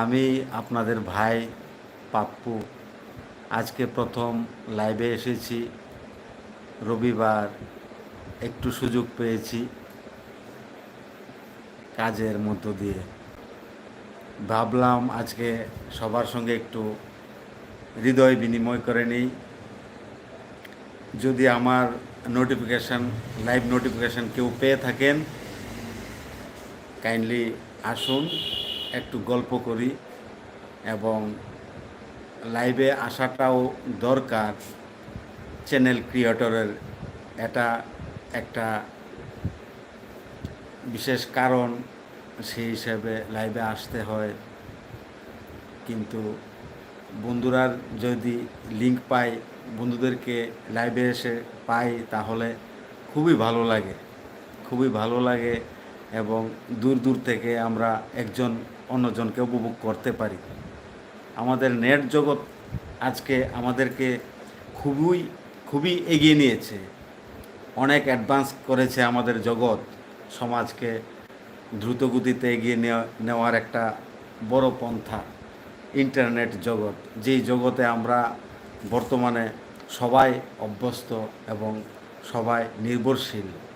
আমি আপনাদের ভাই পাপ্পু, আজকে প্রথম লাইভে এসেছি। রবিবার একটু সুযোগ পেয়েছি কাজের মধ্য দিয়ে। ভাবলাম আজকে সবার সঙ্গে একটু হৃদয় বিনিময় করে নিই। যদি আমার নোটিফিকেশান লাইভ নোটিফিকেশান কেউ পেয়ে থাকেন কাইন্ডলি আসুন, একটু গল্প করি এবং লাইভে আসাটাও দরকার চ্যানেল ক্রিয়েটরের। এটা একটা বিশেষ কারণ, সেই হিসেবে লাইভে আসতে হয়। কিন্তু বন্ধুরার যদি লিংক পাই বন্ধুদেরকে লাইভে এসে পাই তাহলে খুবই ভালো লাগে। খুবই ভালো লাগে এবং দূর দূর থেকে আমরা একজন অন্যজনকে উপভোগ করতে পারি। আমাদের নেট জগৎ আজকে আমাদেরকে খুবই খুবই এগিয়ে নিয়েছে। অনেক অ্যাডভান্স করেছে আমাদের জগৎ। সমাজকে দ্রুতগতিতে এগিয়ে নেওয়া, নেওয়ার একটা বড় পন্থা ইন্টারনেট জগৎ। যেই জগতে আমরা বর্তমানে সবাই অভ্যস্ত এবং সবাই নির্ভরশীল।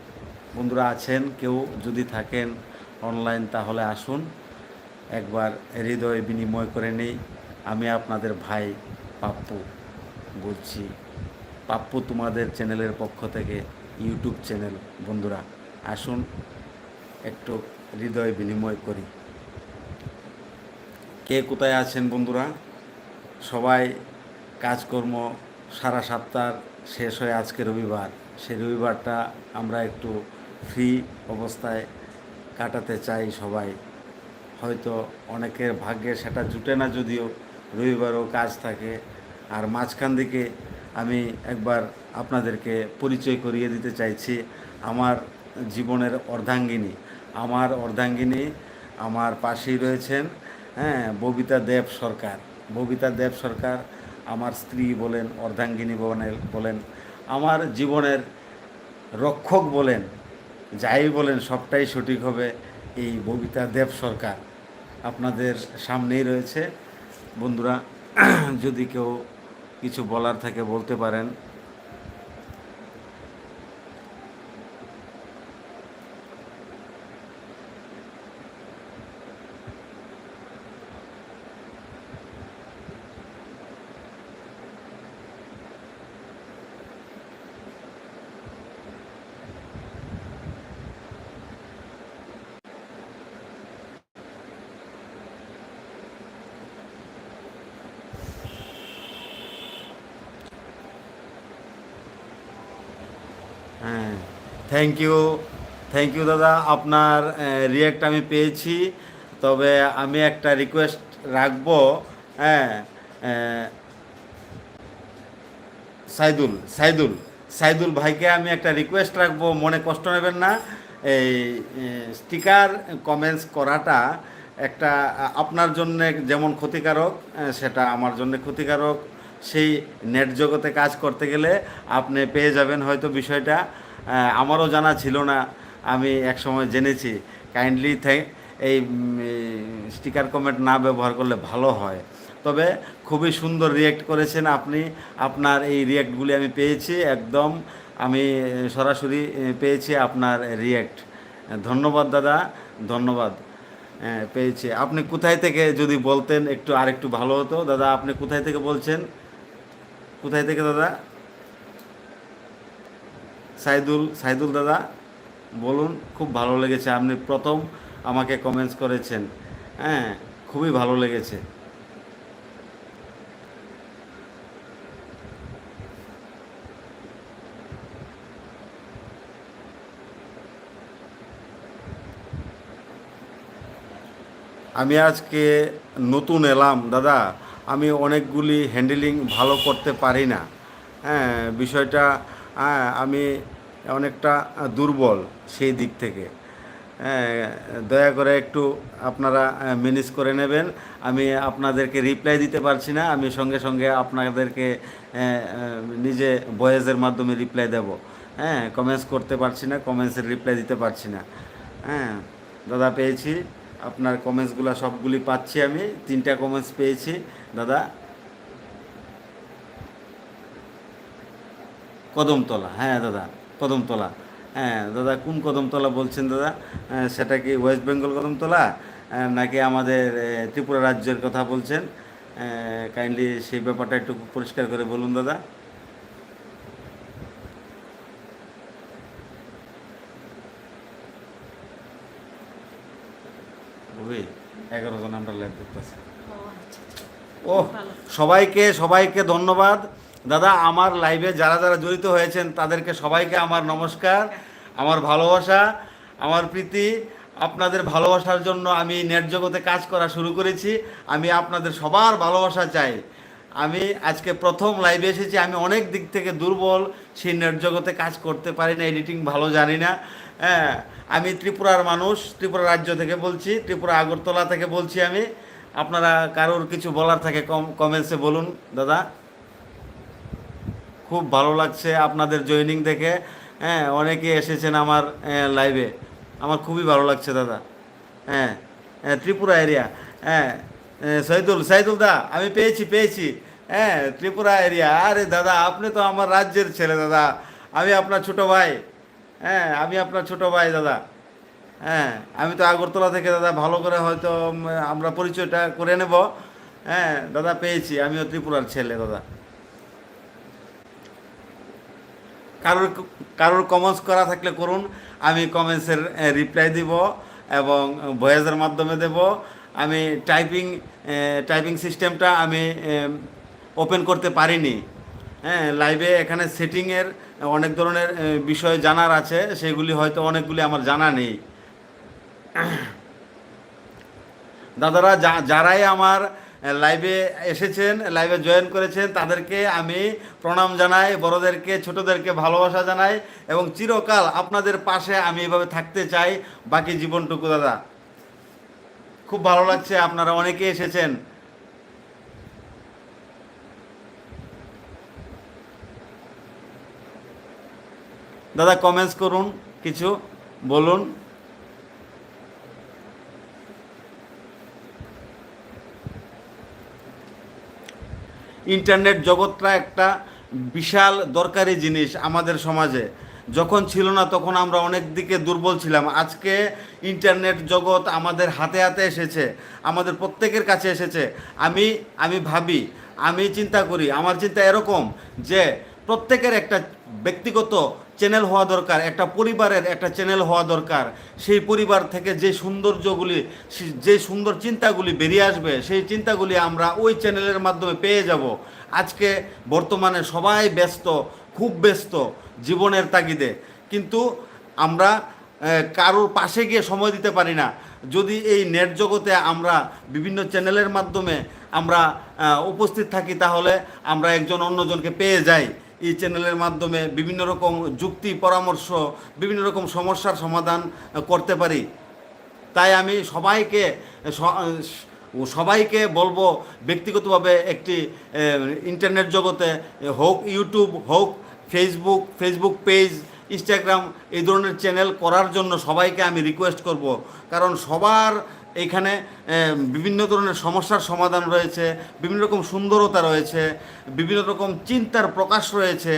বন্ধুরা আছেন, কেউ যদি থাকেন অনলাইন তাহলে আসুন। একবার হৃদয় বিনিময় করে নেই। আমি আপনাদের ভাই পাপ্পু বলছি। পাপ্পু তোমাদের চ্যানেলের পক্ষ থেকে ইউটিউব চ্যানেল। বন্ধুরা, আসুন, একটু হৃদয় বিনিময় করি। কে কোথায় আছেন বন্ধুরা? সবাই কাজকর্ম সারা সপ্তাহ শেষ হয়ে আজকে রবিবার। সেই রবিবারটা আমরা একটু ফ্রি অবস্থায় কাটাতে চাই সবাই। হয়তো অনেকের ভাগ্যে সেটা জুটে না যদিও রবিবারও কাজ থাকে। আর মাঝখান দিকে আমি একবার আপনাদেরকে পরিচয় করিয়ে দিতে চাইছি, আমার জীবনের অর্ধাঙ্গিনী। আমার অর্ধাঙ্গিনী আমার পাশেই রয়েছেন হ্যাঁ ববিতা দেব সরকার। ববিতা দেব সরকার আমার স্ত্রী বলেন, অর্ধাঙ্গিনী বলেন বলেন, আমার জীবনের রক্ষক বলেন যাই বলেন, সবটাই সঠিক হবে। এই ববিতা দেব সরকার আপনাদের সামনেই রয়েছে। বন্ধুরা, যদি কেউ কিছু বলার থাকে বলতে পারেন হ্যাঁ থ্যাংক ইউ থ্যাংক ইউ দাদা। আপনার রিয়াক্ট আমি পেয়েছি। তবে আমি একটা রিকোয়েস্ট রাখব হ্যাঁ সাইদুল সাইদুল সাইদুল ভাইকে আমি একটা রিকোয়েস্ট রাখব। মনে কষ্ট নেবেন না। এই স্টিকার কমেন্টস করাটা একটা, আপনার জন্য যেমন ক্ষতিকারক সেটা আমার জন্য ক্ষতিকারক। সেই নেট জগতে কাজ করতে গেলে আপনি পেয়ে যাবেন হয়তো বিষয়টা। আমারও জানা ছিল না, আমি একসময় জেনেছি। কাইন্ডলি এই স্টিকার কমেন্ট না ব্যবহার করলে ভালো হয়। তবে খুবই সুন্দর রিয়েক্ট করেছেন আপনি। আপনার এই রিয়েক্টগুলি আমি পেয়েছি, একদম আমি সরাসরি পেয়েছি আপনার রিয়েক্ট ধন্যবাদ দাদা, ধন্যবাদ পেয়েছি। আপনি কোথায় থেকে যদি বলতেন একটু আরেকটু ভালো হতো। দাদা, আপনি কোথায় থেকে বলছেন? কোথায় থেকে দাদা? সাইদুল সাইদুল দাদা বলুন খুব ভালো লেগেছে। আপনি প্রথম আমাকে কমেন্টস করেছেন। হ্যাঁ খুবই ভালো লেগেছে। আমি আজকে নতুন এলাম দাদা। আমি অনেকগুলি হ্যান্ডেলিং ভালো করতে পারি না। হ্যাঁ বিষয়টা হ্যাঁ, আমি অনেকটা দুর্বল সেই দিক থেকে। হ্যাঁ, দয়া করে একটু আপনারা ম্যানেজ করে নেবেন। আমি আপনাদেরকে রিপ্লাই দিতে পারছি না। আমি সঙ্গে সঙ্গে আপনাদেরকে নিজে ভয়েসের মাধ্যমে রিপ্লাই দেব। হ্যাঁ কমেন্টস করতে পারছি না কমেন্টসের রিপ্লাই দিতে পারছি না। হ্যাঁ দাদা পেয়েছি। আপনার কমেন্টসগুলো সবগুলি পাচ্ছি আমি। তিনটা কমেন্টস পেয়েছি। দাদা? কদমতলা। হ্যাঁ দাদা। কদমতলা। হ্যাঁ দাদা কোন কদমতলা বলছেন দাদা? সেটা কি ওয়েস্ট বেঙ্গল কদমতলা? নাকি আমাদের ত্রিপুরা রাজ্যের কথা বলছেন? কাইন্ডলি সেই ব্যাপারটা একটু পরিষ্কার করে বলুন দাদা। এগারো জন আমরা দেখতেছি ও আচ্ছা আচ্ছা। সবাইকে সবাইকে ধন্যবাদ। দাদা, আমার লাইভে যারা যারা জড়িত হয়েছেন, তাদেরকে সবাইকে আমার নমস্কার, আমার ভালোবাসা, আমার প্রীতি। আপনাদের ভালোবাসার জন্য আমি নেট জগতে কাজ করা শুরু করেছি। আমি আপনাদের সবার ভালোবাসা চাই। আমি আজকে প্রথম লাইভে এসেছি। আমি অনেক দিক থেকে দুর্বল, সেই নেট জগতে কাজ করতে পারি না এডিটিং ভালো জানি না। হ্যাঁ আমি ত্রিপুরার মানুষ, ত্রিপুরা রাজ্য থেকে বলছি, ত্রিপুরা আগরতলা থেকে বলছি আমি। আপনারা কারোর কিছু বলার থাকে কম কমেন্টসে বলুন, দাদা। খুব ভালো লাগছে আপনাদের জয়েনিং দেখে। হ্যাঁ অনেকে এসেছেন আমার লাইভে আমার খুবই ভালো লাগছে দাদা। হ্যাঁ ত্রিপুরা এরিয়া হ্যাঁ হ্যাঁ, সৈদুল সাইদুল দা আমি পেয়েছি পেয়েছি। হ্যাঁ ত্রিপুরা এরিয়া আরে দাদা আপনি তো আমার রাজ্যের ছেলে দাদা। আমি আপনার ছোট ভাই। হ্যাঁ আমি আপনার ছোট ভাই দাদা। হ্যাঁ আমি তো আগরতলা থেকে দাদা ভালো করে হয়তো আমরা পরিচয়টা করে নেব। হ্যাঁ দাদা পেয়েছি আমিও ত্রিপুরার ছেলে দাদা। কারোর কারোর কমেন্টস করা থাকলে করুন, আমি কমেন্টসের রিপ্লাই দিব এবং ভয়েসের মাধ্যমে দেব। আমি টাইপিং টাইপিং সিস্টেমটা আমি ওপেন করতে পারিনি। হ্যাঁ লাইভে এখানে সেটিংয়ের অনেক ধরনের বিষয় জানার আছে, সেগুলি হয়তো অনেকগুলি আমার জানা নেই। দাদারা যারাই আমার লাইভে এসেছেন লাইভে জয়েন করেছেন। তাদেরকে আমি প্রণাম জানাই, বড়দেরকে, ছোটদেরকে ভালোবাসা জানাই এবং চিরকাল আপনাদের পাশে আমি এভাবে থাকতে চাই বাকি জীবনটুকু, দাদা। খুব ভালো লাগছে, আপনারা অনেকে এসেছেন। দাদা কমেন্টস করুন, কিছু বলুন। ইন্টারনেট জগৎটা একটা বিশাল দরকারি জিনিস আমাদের সমাজে। যখন ছিল না তখন আমরা অনেক দিকে দুর্বল ছিলাম। আজকে ইন্টারনেট জগৎ আমাদের হাতে হাতে এসেছে, আমাদের প্রত্যেকের কাছে এসেছে। আমি আমি ভাবি, আমি চিন্তা করি, আমার চিন্তা এরকম যে প্রত্যেকের একটা ব্যক্তিগত চ্যানেল হওয়া দরকার, একটা পরিবারের একটা চ্যানেল হওয়া দরকার। সেই পরিবার থেকে যে সৌন্দর্যগুলি, যে সুন্দর চিন্তাগুলি বেরিয়ে আসবে, সেই চিন্তাগুলি আমরা ওই চ্যানেলের মাধ্যমে পেয়ে যাব। আজকে বর্তমানে সবাই ব্যস্ত, খুব ব্যস্ত জীবনের তাগিদে। কিন্তু আমরা কারোর পাশে গিয়ে সময় দিতে পারি না। যদি এই নেট জগতে আমরা বিভিন্ন চ্যানেলের মাধ্যমে আমরা উপস্থিত থাকি, তাহলে আমরা একজন অন্যজনকে পেয়ে যাই। এই চ্যানেলের মাধ্যমে বিভিন্ন রকম যুক্তি, পরামর্শ, বিভিন্ন রকম সমস্যার সমাধান করতে পারি। তাই আমি সবাইকে সবাইকে বলব ব্যক্তিগতভাবে একটি ইন্টারনেট জগতে হোক ইউটিউব হোক ফেসবুক ফেসবুক পেজ ইনস্টাগ্রাম এই ধরনের চ্যানেল করার জন্য সবাইকে আমি রিকোয়েস্ট করব। কারণ সবার এখানে বিভিন্ন ধরনের সমস্যার সমাধান রয়েছে, বিভিন্ন রকম সুন্দরতা রয়েছে, বিভিন্ন রকম চিন্তার প্রকাশ রয়েছে।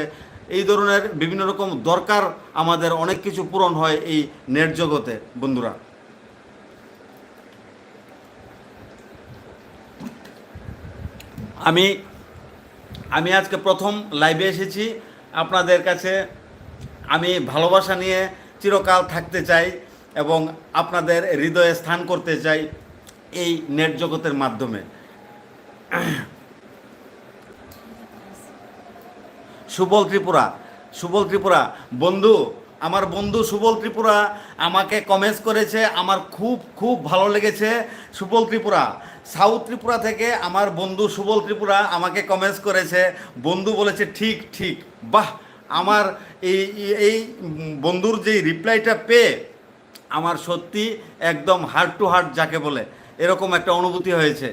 এই ধরনের বিভিন্ন রকম দরকার আমাদের অনেক কিছু পূরণ হয় এই নেট জগতে, বন্ধুরা। আমি আমি আজকে প্রথম লাইভে এসেছি। আপনাদের কাছে আমি ভালোবাসা নিয়ে চিরকাল থাকতে চাই। এবং আপনাদের হৃদয়ে স্থান করতে চাই এই নেট জগতের মাধ্যমে। সুবল ত্রিপুরা সুবল ত্রিপুরা। বন্ধু, আমার বন্ধু সুবল ত্রিপুরা আমাকে কমেন্টস করেছে, আমার খুব খুব ভালো লেগেছে। সুবল ত্রিপুরা, সাউথ ত্রিপুরা থেকে আমার বন্ধু সুবল ত্রিপুরা আমাকে কমেন্টস করেছে। বন্ধু বলেছে, ঠিক ঠিক। বাহ! আমার এই, এই- বন্ধুর যেই রিপ্লাইটা পেয়ে আমার সত্যি একদম হার্ট টু হার্ট যাকে বলে, এরকম একটা অনুভূতি হয়েছে।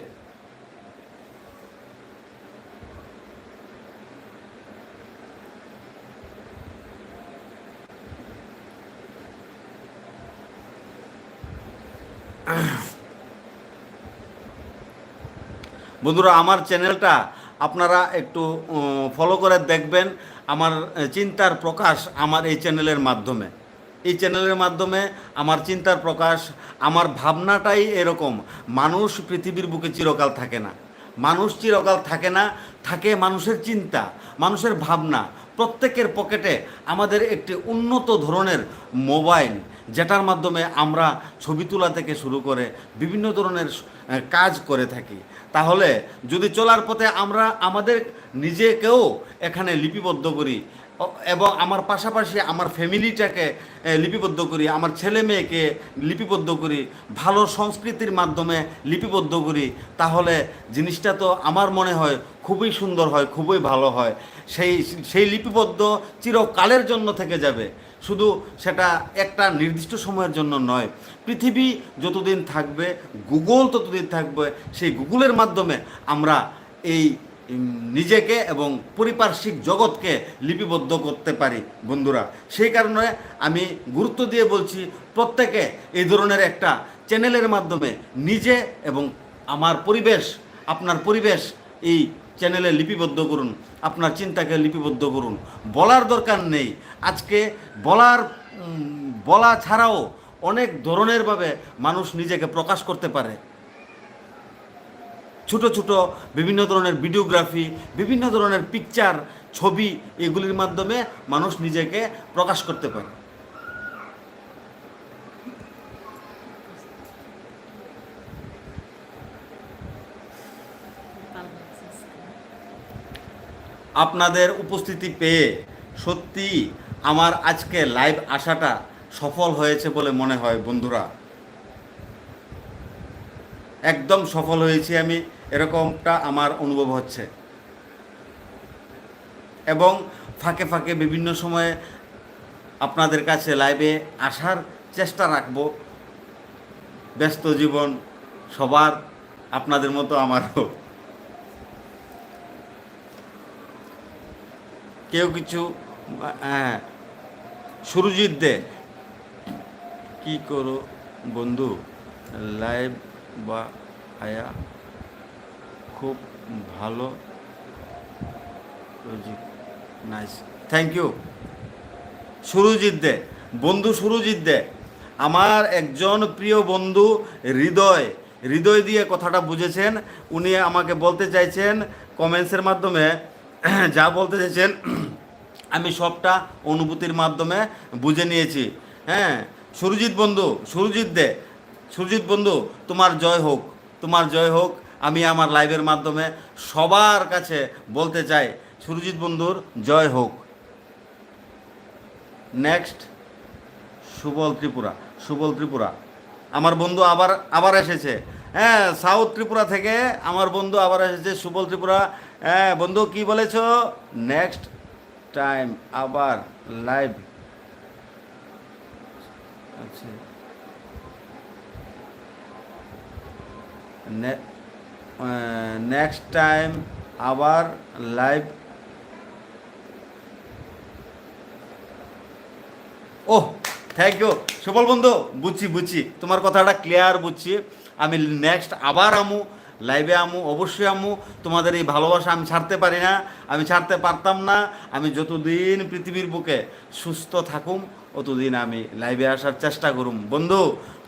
বন্ধুরা, আমার চ্যানেলটা আপনারা একটু ফলো করে দেখবেন। আমার চিন্তার প্রকাশ আমার এই চ্যানেলের মাধ্যমে। এই চ্যানেলের মাধ্যমে আমার চিন্তার প্রকাশ, আমার ভাবনাটাই এরকম। মানুষ পৃথিবীর বুকে চিরকাল থাকে না। মানুষ চিরকাল থাকে না, থাকে মানুষের চিন্তা, মানুষের ভাবনা। প্রত্যেকের পকেটে আমাদের একটি উন্নত ধরনের মোবাইল, যেটার মাধ্যমে আমরা ছবি তোলা থেকে শুরু করে বিভিন্ন ধরনের কাজ করে থাকি। তাহলে যদি চলার পথে আমরা আমাদের নিজেকেও এখানে লিপিবদ্ধ করি এবং আমার পাশাপাশি আমার ফ্যামিলিটাকে লিপিবদ্ধ করি, আমার ছেলে মেয়েকে লিপিবদ্ধ করি, ভালো সংস্কৃতির মাধ্যমে লিপিবদ্ধ করি, তাহলে জিনিসটা তো আমার মনে হয় খুবই সুন্দর হয়, খুবই ভালো হয়। সেই সেই লিপিবদ্ধ চিরকালের জন্য থেকে যাবে। শুধু সেটা একটা নির্দিষ্ট সময়ের জন্য নয়। পৃথিবী যতদিন থাকবে, গুগল ততদিন থাকবে, সেই গুগলের মাধ্যমে আমরা এই নিজেকে এবং পরিপার্শ্বিক জগৎকে লিপিবদ্ধ করতে পারি, বন্ধুরা। সেই কারণে আমি গুরুত্ব দিয়ে বলছি, প্রত্যেকে এই ধরনের একটা চ্যানেলের মাধ্যমে নিজে এবং আমার পরিবেশ, আপনার পরিবেশ এই চ্যানেলে লিপিবদ্ধ করুন, আপনার চিন্তাকে লিপিবদ্ধ করুন। বলার দরকার নেই। আজকে বলার বলা ছাড়াও অনেক ধরনেরভাবে মানুষ নিজেকে প্রকাশ করতে পারে। ছোট ছোট বিভিন্ন ধরনের ভিডিওগ্রাফি বিভিন্ন ধরনের পিকচার ছবি এগুলির মাধ্যমে মানুষ নিজেকে প্রকাশ করতে পারে। আপনাদের উপস্থিতি পেয়ে সত্যি আমার আজকে লাইভ আসাটা সফল হয়েছে বলে মনে হয় বন্ধুরা। একদম সফল হয়েছি আমি, এরকমটা আমার অনুভব হচ্ছে। এবং ফাঁকে ফাঁকে বিভিন্ন সময়ে আপনাদের কাছে লাইভে আসার চেষ্টা রাখব। ব্যস্ত জীবন সবার, আপনাদের মতো আমারও। কেউ কিছু হ্যাঁ সুরজিৎ দে। কি করো বন্ধু? লাইভ বা আয়া খুব ভালো nice thank you Surajit Dey. বন্ধু সুরজিৎ দে। আমার একজন প্রিয় বন্ধু হৃদয়। হৃদয় দিয়ে কথাটা বুঝেছেন। উনি আমাকে বলতে চাইছেন কমেন্টসের মাধ্যমে, যা বলতে চাইছেন, আমি সবটা অনুভূতির মাধ্যমে বুঝে নিয়েছি। হ্যাঁ সুরজিৎ বন্ধু, সুরজিৎ দে। সুরজিৎ বন্ধু, তোমার জয় হোক, তোমার জয় হোক। আমি আমার লাইভের মাধ্যমে সবার কাছে বলতে চাই সুরজিৎ বন্ধুর জয় হোক। নেক্সট সুবল ত্রিপুরা সুবল ত্রিপুরা। আমার বন্ধু আবার আবার এসেছে। হ্যাঁ সাউথ ত্রিপুরা থেকে আমার বন্ধু আবার এসেছে, সুবল ত্রিপুরা। হ্যাঁ বন্ধু, কি বলেছ? নেক্সট টাইম আবার লাইভ আচ্ছা। নেক্সট টাইম আবার live oh thank you Subal বন্ধু, বুঝছি বুঝছি। তোমার কথাটা ক্লিয়ার বুঝছি। আমি নেক্সট আবার আমু লাইভে আমু, অবশ্যই আমু। তোমাদের এই ভালোবাসা আমি ছাড়তে পারি না, আমি ছাড়তে পারতাম না। আমি যতদিন পৃথিবীর বুকে সুস্থ থাকুম, অতদিন আমি লাইভে আসার চেষ্টা করুম। বন্ধু,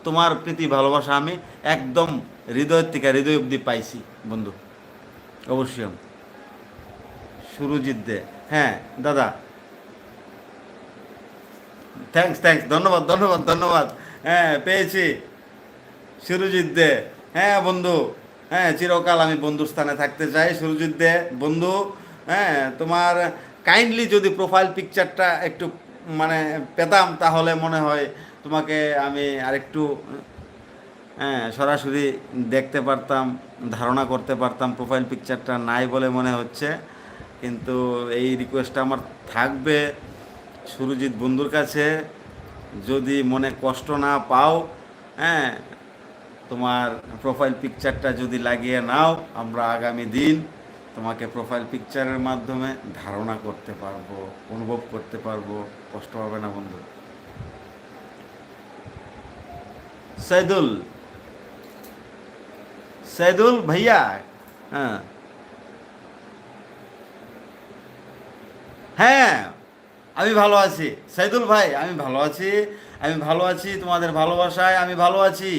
তোমার প্রীতি ভালোবাসা আমি একদম হৃদয়ের থেকে হৃদয় অবধি পাইছি, বন্ধু। অবশ্যই সুরজিৎ দে। হ্যাঁ দাদা। থ্যাঙ্কস থ্যাঙ্কস ধন্যবাদ ধন্যবাদ ধন্যবাদ। হ্যাঁ পেয়েছি। সুরজিৎ দে। হ্যাঁ বন্ধু। হ্যাঁ চিরকাল আমি বন্ধুর স্থানে থাকতে চাই, সুরজিৎ দে। বন্ধু হ্যাঁ তোমার কাইন্ডলি যদি প্রোফাইল পিকচারটা একটু মানে পেতাম, তাহলে মনে হয় তোমাকে আমি আরেকটু হ্যাঁ সরাসরি দেখতে পারতাম, ধারণা করতে পারতাম প্রোফাইল পিকচারটা নাই বলে মনে হচ্ছে। কিন্তু এই রিকোয়েস্টটা আমার থাকবে সুরজিৎ বন্ধুর কাছে। যদি মনে কষ্ট না পাও হ্যাঁ তোমার প্রোফাইল পিকচারটা যদি লাগিয়ে নাও, আমরা আগামী দিন তোমাকে প্রোফাইল পিকচারের মাধ্যমে ধারণা করতে পারব, অনুভব করতে পারব। কষ্ট হবে না বন্ধু। সাইদুল সাইদুল ভাইয়া হ্যাঁ হ্যাঁ আমি ভালো আছি সাইদুল ভাই আমি ভালো আছি আমি ভালো আছি তোমাদের ভালোবাসায় আমি ভালো আছি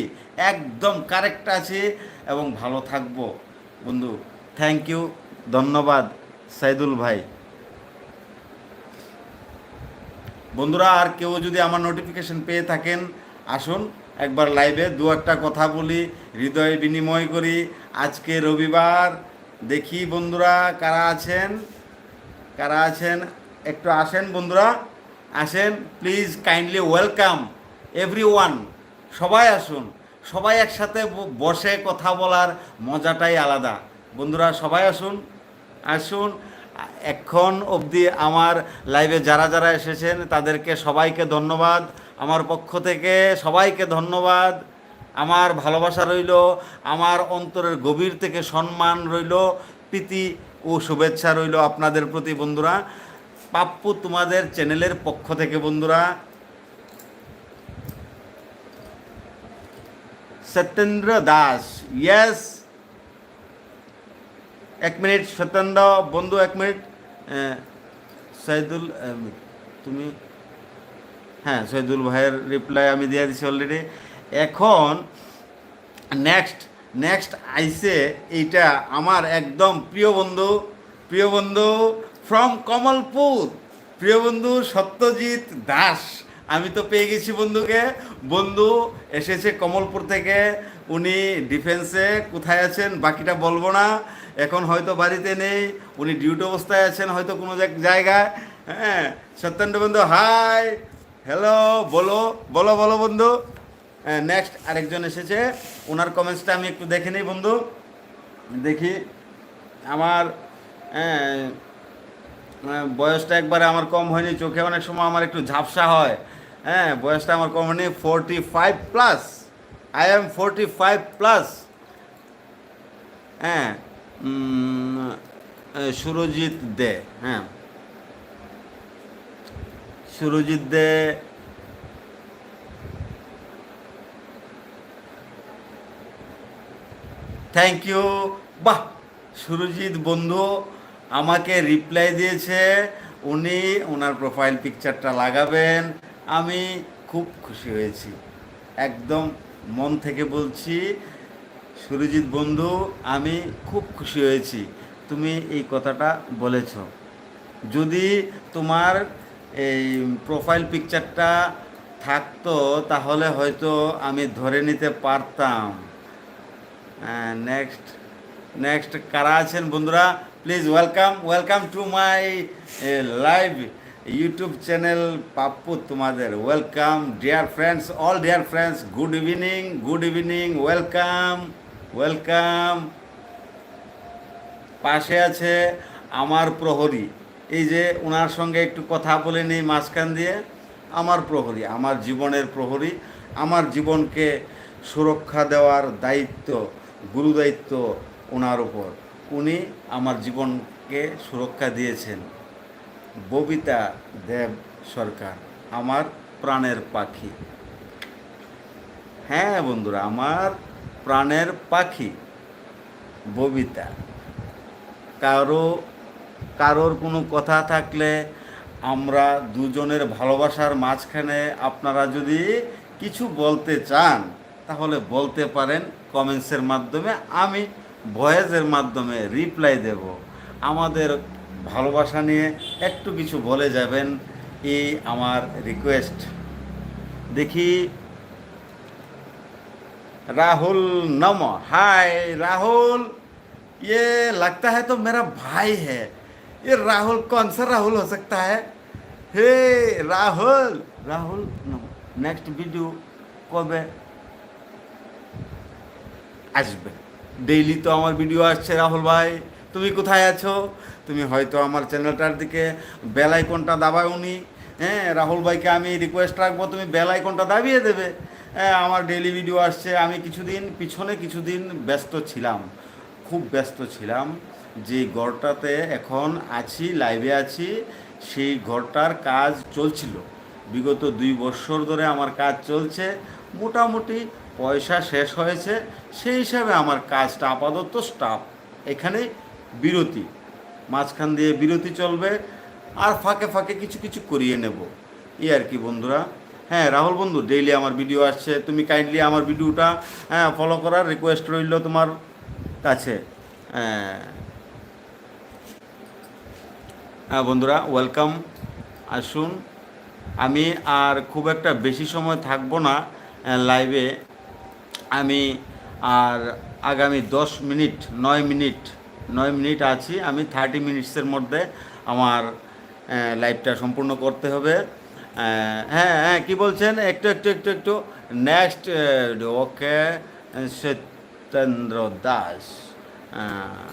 একদম কারেক্ট আছি এবং ভালো থাকব। বন্ধু থ্যাংক ইউ ধন্যবাদ সাইদুল ভাই। বন্ধুরা, আর কেউ যদি আমার নোটিফিকেশন পেয়ে থাকেন, আসুন, একবার লাইভে দু একটা কথা বলি। হৃদয় বিনিময় করি। আজকে রবিবার। দেখি বন্ধুরা কারা আছেন? কারা আছেন? একটু আসেন বন্ধুরা। আসেন please kindly welcome everyone সবাই আসুন। সবাই একসাথে বসে কথা বলার মজাটাই আলাদা। বন্ধুরা, সবাই আসুন। আসুন। এখন অবধি আমার লাইভে যারা যারা এসেছেন, তাদেরকে সবাইকে ধন্যবাদ। আমার পক্ষ থেকে সবাইকে ধন্যবাদ। আমার ভালোবাসা রইল আমার অন্তরের গভীর থেকে সম্মান রইল প্রীতি ও শুভেচ্ছা রইল আপনাদের প্রতি বন্ধুরা। পাপ্পু তোমাদের চ্যানেলের পক্ষ থেকে বন্ধুরা। সত্যেন্দ্র দাস ইয়েস এক মিনিট সত্যেন্দ্র বন্ধু এক মিনিট। আহ, তুমি হ্যাঁ সৈদুল ভাইয়ের রিপ্লাই আমি দিয়ে দিছি অলরেডি এখন নেক্সট নেক্সট আইসে এইটা আমার একদম প্রিয় বন্ধু প্রিয় বন্ধু ফ্রম কমলপুর, প্রিয় বন্ধু সত্যজিৎ দাস। আমি তো পেয়ে গেছি বন্ধুকে। বন্ধু এসেছে কমলপুর থেকে। উনি ডিফেন্সে কোথায় আছেন বাকিটা বলব না। এখন হয়তো বাড়িতে নেই। উনি ডিউটি অবস্থায় আছেন হয়তো কোনো জায়গ- জায়গায়। হ্যাঁ সত্যেন্দ্র বন্ধু হাই হ্যালো বলো বলো বলো বন্ধু। নেক্সট আরেকজন এসেছে। ওনার কমেন্টসটা আমি একটু দেখে নিই বন্ধু। দেখি। আমার বয়সটা একবারে আমার কম হয়নি, চোখে অনেক সময় আমার একটু ঝাপসা হয়। হ্যাঁ বয়সটা আমার কম হয়নি forty five plus I am forty five plus হ্যাঁ সুরজিৎ দে হ্যাঁ। সুরজিৎ দে থ্যাংক ইউ বাহ, সুরজিৎ বন্ধু আমাকে রিপ্লাই দিয়েছে। উনি ওনার প্রোফাইল পিকচারটা লাগাবেন। আমি খুব খুশি হয়েছি। একদম মন থেকে বলছি, সুরজিৎ বন্ধু, আমি খুব খুশি হয়েছি। তুমি এই কথাটা বলেছ। যদি তোমার এই প্রোফাইল পিকচারটা থাকতো, তাহলে হয়তো আমি ধরে নিতে পারতাম। নেক্সট নেক্সট কারা আছেন বন্ধুরা please welcome welcome to my live YouTube channel Pappu তোমাদের welcome dear friends all dear friends good evening good evening welcome welcome পাশে আছে আমার প্রহরী। এই যে ওনার সঙ্গে একটু কথা বলে নিই মাঝখান দিয়ে। আমার প্রহরী, আমার জীবনের প্রহরী, আমার জীবনকে সুরক্ষা দেওয়ার দায়িত্ব গুরু দায়িত্ব ওনার উপর। উনি আমার জীবনকে সুরক্ষা দিয়েছেন। ববিতা দেব সরকার, আমার প্রাণের পাখি। হ্যাঁ বন্ধুরা, আমার প্রাণের পাখি ববিতা। কারও, কারোর কোনো কথা থাকলে আমরা দুজনের ভালোবাসার মাঝখানে আপনারা যদি কিছু বলতে চান তাহলে বলতে পারেন কমেন্টসের মাধ্যমে আমি ভয়েসের মাধ্যমে রিপ্লাই দেব আমাদের ভালোবাসা নিয়ে একটু কিছু বলে যাবেন এই আমার রিকোয়েস্ট দেখি राहुल नम हाय राहुल ये लगता है तो मेरा भाई है ये राहुल कौन सा राहुल हो सकता है हे राहुल राहुल नम নেক্সট ভিডিও কবে আসবে। ডেইলি তো আমার ভিডিও আসছে রাহুল ভাই। তুমি কোথায় আছো? তুমি হয়তো আমার চ্যানেলটার দিকে বেল আইকনটা দাবাওনি হ্যাঁ রাহুল ভাইকে আমি রিকোয়েস্ট রাখব, তুমি বেল আইকনটা দাবিয়ে দেবে। হ্যাঁ আমার ডেইলি ভিডিও আসছে। আমি কিছুদিন পিছনে কিছুদিন ব্যস্ত ছিলাম। খুব ব্যস্ত ছিলাম। যে ঘরটাতে এখন আছি লাইভে আছি, সেই ঘরটার কাজ চলছিল। বিগত দুই বছর ধরে আমার কাজ চলছে। মোটামুটি পয়সা শেষ হয়েছে। সেই হিসাবে আমার কাজটা আপাতত স্টাফ এখানে বিরতি। মাঝখান দিয়ে বিরতি চলবে আর ফাঁকে ফাঁকে কিছু কিছু করিয়ে নেব। এই আর কি বন্ধুরা। হ্যাঁ রাহুল বন্ধু ডেইলি আমার ভিডিও আসছে। তুমি কাইন্ডলি আমার ভিডিওটা হ্যাঁ ফলো করার রিকোয়েস্ট রইল তোমার কাছে। হ্যাঁ। হ্যাঁ বন্ধুরা ওয়েলকাম আসুন। আমি আর খুব একটা বেশি সময় থাকব না লাইভে আমি আর আগামী দশ মিনিট নয় মিনিট নয় মিনিট আছি আমি থার্টি মিনিটসের মধ্যে আমার লাইভটা সম্পূর্ণ করতে হবে আহ, হ্যাঁ হ্যাঁ কী বলছেন একটু একটু একটু একটু নেক্সট ওকে সত্যেন্দ্র দাস আহ,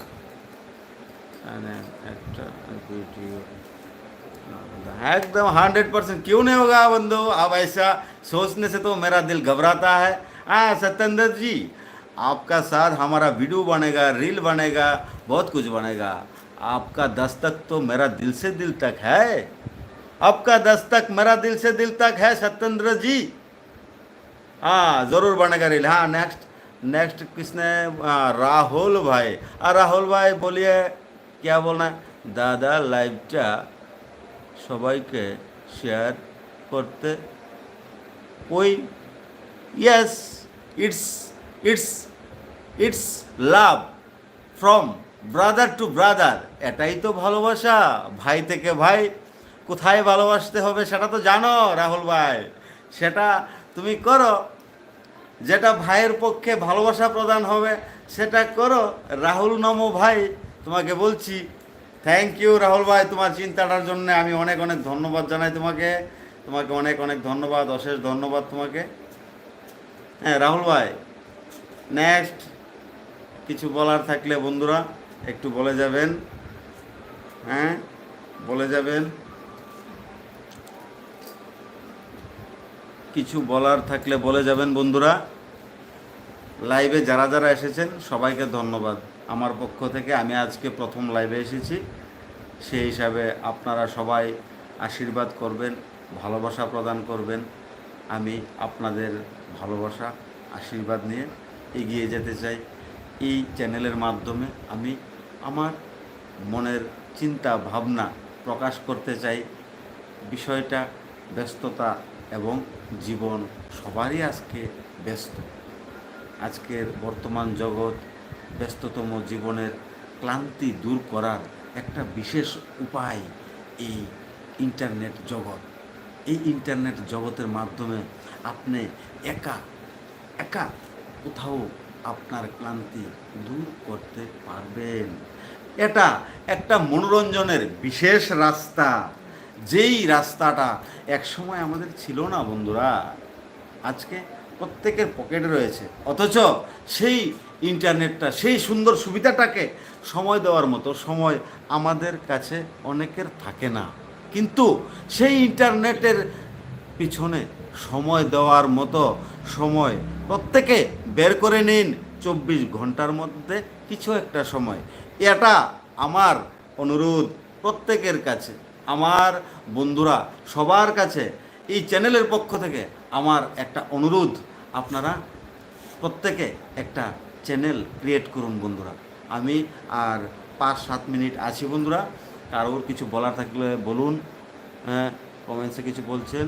मैंने একটা वीडियो एकदम हंड्रेड परसेंट क्यों नहीं होगा बंधु अब ऐसा सोचने से तो मेरा दिल घबराता है हाँ सत्येंद्र जी आपका साथ हमारा वीडियो बनेगा रील बनेगा बहुत कुछ बनेगा आपका दस्तक तो मेरा दिल से दिल तक है आपका दस्तक मेरा दिल से दिल तक है सत्येंद्र जी हाँ जरूर बनेगा रील हाँ नेक्स्ट नेक्स्ट किसने हाँ, राहुल भाई हाँ राहुल भाई बोलिए क्या बोलना है दादा লাইভটা সবাইকে শেয়ার করতে ওই yes it's it's it's love from brother to brother. এটাই তো ভালোবাসা। ভাই থেকে ভাই, কোথায় ভালোবাসতে হবে সেটা তো জানো রাহুল ভাই। সেটা তুমি করো। যেটা ভাইয়ের পক্ষে ভালোবাসা প্রদান হবে, সেটা করো। রাহুল নমো ভাই, তোমাকে বলছি। থ্যাংক ইউ রাহুল ভাই, তোমার চিন্তাটার জন্য আমি অনেক অনেক ধন্যবাদ জানাই তোমাকে। তোমাকে অনেক অনেক ধন্যবাদ, অশেষ ধন্যবাদ তোমাকে। হ্যাঁ রাহুল ভাই। নেক্সট কিছু বলার থাকলে বন্ধুরা একটু বলে যাবেন। হ্যাঁ বলে যাবেন। কিছু বলার থাকলে বলে যাবেন বন্ধুরা। লাইভে যারা যারা এসেছেন, সবাইকে ধন্যবাদ। আমার পক্ষ থেকে আমি আজকে প্রথম লাইভে এসেছি। সেই হিসাবে আপনারা সবাই আশীর্বাদ করবেন, ভালোবাসা প্রদান করবেন। আমি আপনাদের ভালোবাসা, আশীর্বাদ নিয়ে এগিয়ে যেতে চাই। এই চ্যানেলের মাধ্যমে আমি আমার মনের চিন্তা ভাবনা প্রকাশ করতে চাই। বিষয়টা ব্যস্ততা এবং জীবন সবারই আজকে ব্যস্ত। আজকের বর্তমান জগৎ, ব্যস্ততম জীবনের ক্লান্তি দূর করার একটা বিশেষ উপায় এই ইন্টারনেট জগৎ। এই ইন্টারনেট জগতের মাধ্যমে আপনি একা একা কোথাও আপনার ক্লান্তি দূর করতে পারবেন। এটা একটা মনোরঞ্জনের বিশেষ রাস্তা। যেই রাস্তাটা একসময় আমাদের ছিল না বন্ধুরা, আজকে প্রত্যেকের পকেটে রয়েছে। অথচ সেই ইন্টারনেটটা, সেই সুন্দর সুবিধাটাকে সময় দেওয়ার মতো সময় আমাদের কাছে অনেকের থাকে না। কিন্তু সেই ইন্টারনেটের পিছনে সময় দেওয়ার মতো সময়। প্রত্যেকে বের করে নিন চব্বিশ ঘণ্টার মধ্যে কিছু একটা সময়। এটা আমার অনুরোধ প্রত্যেকের কাছে, আমার বন্ধুরা সবার কাছে। এই চ্যানেলের পক্ষ থেকে আমার একটা অনুরোধ, আপনারা প্রত্যেকে একটা চ্যানেল ক্রিয়েট করুন বন্ধুরা। আমি আর পাঁচ সাত মিনিট আছি বন্ধুরা, কারোর কিছু বলার থাকলে বলুন হ্যাঁ কমেন্টসে কিছু বলছেন,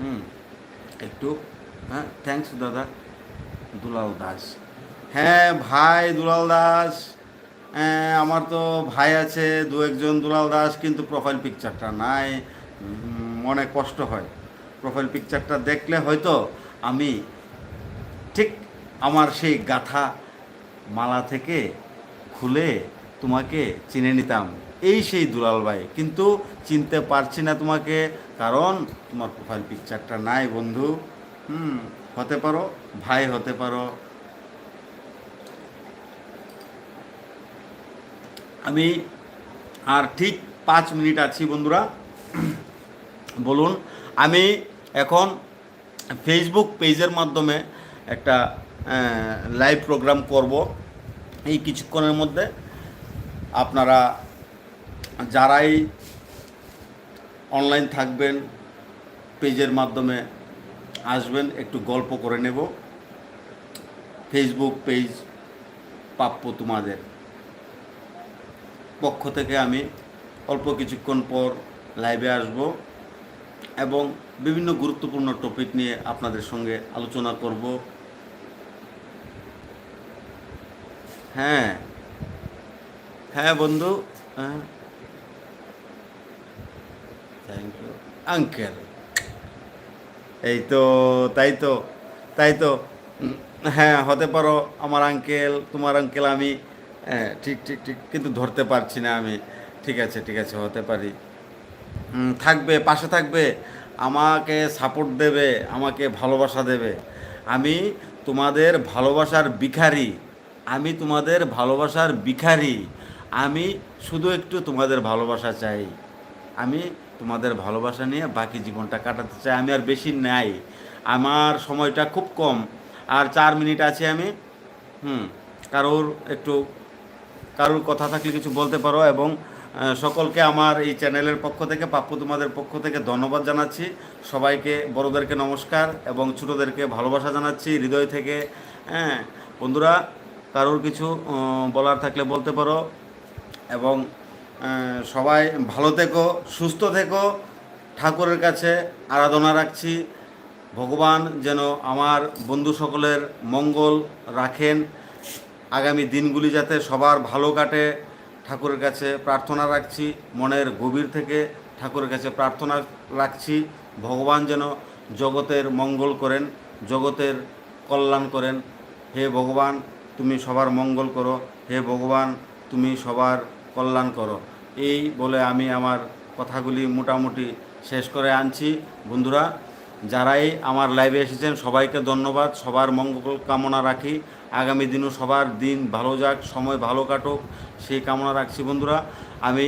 হুম। একটু হ্যাঁ থ্যাংকস দাদা, দুলাল দাস। হ্যাঁ ভাই দুলাল দাস। হ্যাঁ আমার তো ভাই আছে, দু একজন দুলাল দাস, কিন্তু প্রোফাইল পিকচারটা নাই। মনে কষ্ট হয়। প্রোফাইল পিকচারটা দেখলে হয়তো আমি ঠিক আমার সেই গাথা মালা থেকে খুলে তোমাকে চিনে নিতাম। এই সেই দুলাল ভাই। কিন্তু চিনতে পারছি না তোমাকে কারণ তোমার প্রোফাইল পিকচারটা নাই বন্ধু। হুম, হতে পারো, ভাই হতে পারো। আমি আর ঠিক পাঁচ মিনিট আছি বন্ধুরা। বলুন, আমি এখন ফেসবুক পেজের মাধ্যমে একটা লাইভ প্রোগ্রাম করব। এই কিছুক্ষণের মধ্যে আপনারা যারাই অনলাইন থাকবেন, পেজের মাধ্যমে আসবেন, একটু গল্প করে নেব। ফেসবুক পেজ প্রাপ্য তোমাদের। পক্ষ থেকে আমি অল্প কিছুক্ষণ পর লাইভে আসব এবং বিভিন্ন গুরুত্বপূর্ণ টপিক নিয়ে আপনাদের সঙ্গে আলোচনা করব। হ্যাঁ হ্যাঁ বন্ধু হ্যাঁ। থ্যাংক ইউ আঙ্কেল এই তো, তাই তো তাই তো। হ্যাঁ হতে পারো, আমার আঙ্কেল তোমার আঙ্কেল আমি হ্যাঁ ঠিক ঠিক ঠিক, কিন্তু ধরতে পারছি না আমি। ঠিক আছে ঠিক আছে, হতে পারি। থাকবে, পাশে থাকবে, আমাকে সাপোর্ট দেবে, আমাকে ভালোবাসা দেবে। আমি তোমাদের ভালোবাসার ভিখারি। আমি তোমাদের ভালোবাসার ভিখারি। আমি শুধু একটু তোমাদের ভালোবাসা চাই। আমি তোমাদের ভালোবাসা নিয়ে বাকি জীবনটা কাটাতে চাই। আমি আর বেশি নাই। আমার সময়টা খুব কম। আর চার মিনিট আছে আমি। হুম, কারোর একটু, কারোর কথা থাকলে কিছু বলতে পারো এবং সকলকে আমার এই চ্যানেলের পক্ষ থেকে, পাপ্পু তোমাদের পক্ষ থেকে ধন্যবাদ জানাচ্ছি। সবাইকে, বড়োদেরকে নমস্কার এবং ছোটোদেরকে ভালোবাসা জানাচ্ছি হৃদয় থেকে। হ্যাঁ বন্ধুরা, কারোর কিছু বলার থাকলে বলতে পারো। এবং সবাই ভালো থেকো, সুস্থ থেকো। ঠাকুরের কাছে আরাধনা রাখছি। ভগবান যেন আমার বন্ধু সকলের মঙ্গল রাখেন। আগামী দিনগুলি যাতে সবার ভালো কাটে, ঠাকুরের কাছে প্রার্থনা রাখছি। মনের গভীর থেকে ঠাকুরের কাছে প্রার্থনা রাখছি। ভগবান যেন জগতের মঙ্গল করেন, জগতের কল্যাণ করেন। হে ভগবান, তুমি সবার মঙ্গল করো। হে ভগবান, তুমি সবার কল্যাণ করো। এই বলে আমি আমার কথাগুলি মোটামুটি শেষ করে আনছি। বন্ধুরা, যারাই আমার লাইভে এসেছেন, সবাইকে ধন্যবাদ। সবার মঙ্গল কামনা রাখি। আগামী দিনও সবার দিন ভালো যাক, সময় ভালো কাটুক, সেই কামনা রাখছি বন্ধুরা। আমি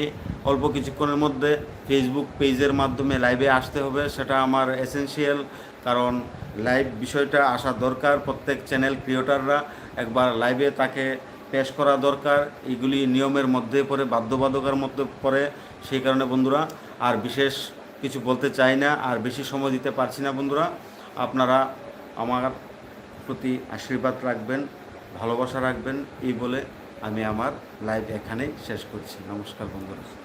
অল্প কিছুক্ষণের মধ্যে ফেসবুক পেজের মাধ্যমে লাইভে আসতে হবে, সেটা আমার এসেনশিয়াল কারণ লাইভ বিষয়টা আসা দরকার প্রত্যেক চ্যানেল ক্রিয়েটাররা একবার লাইভে তাকে পেশ করা দরকার। এগুলি নিয়মের মধ্যে পড়ে, বাধ্যবাধকার মধ্যে পড়ে, সেই কারণে বন্ধুরা, আর বিশেষ কিছু বলতে চাই না, আর বেশি সময় দিতে পারছি না বন্ধুরা। আপনারা আমার প্রতি আশীর্বাদ রাখবেন, ভালোবাসা রাখবেন, এই বলে আমি আমার লাইভ এখানেই শেষ করছি। নমস্কার বন্ধুরা।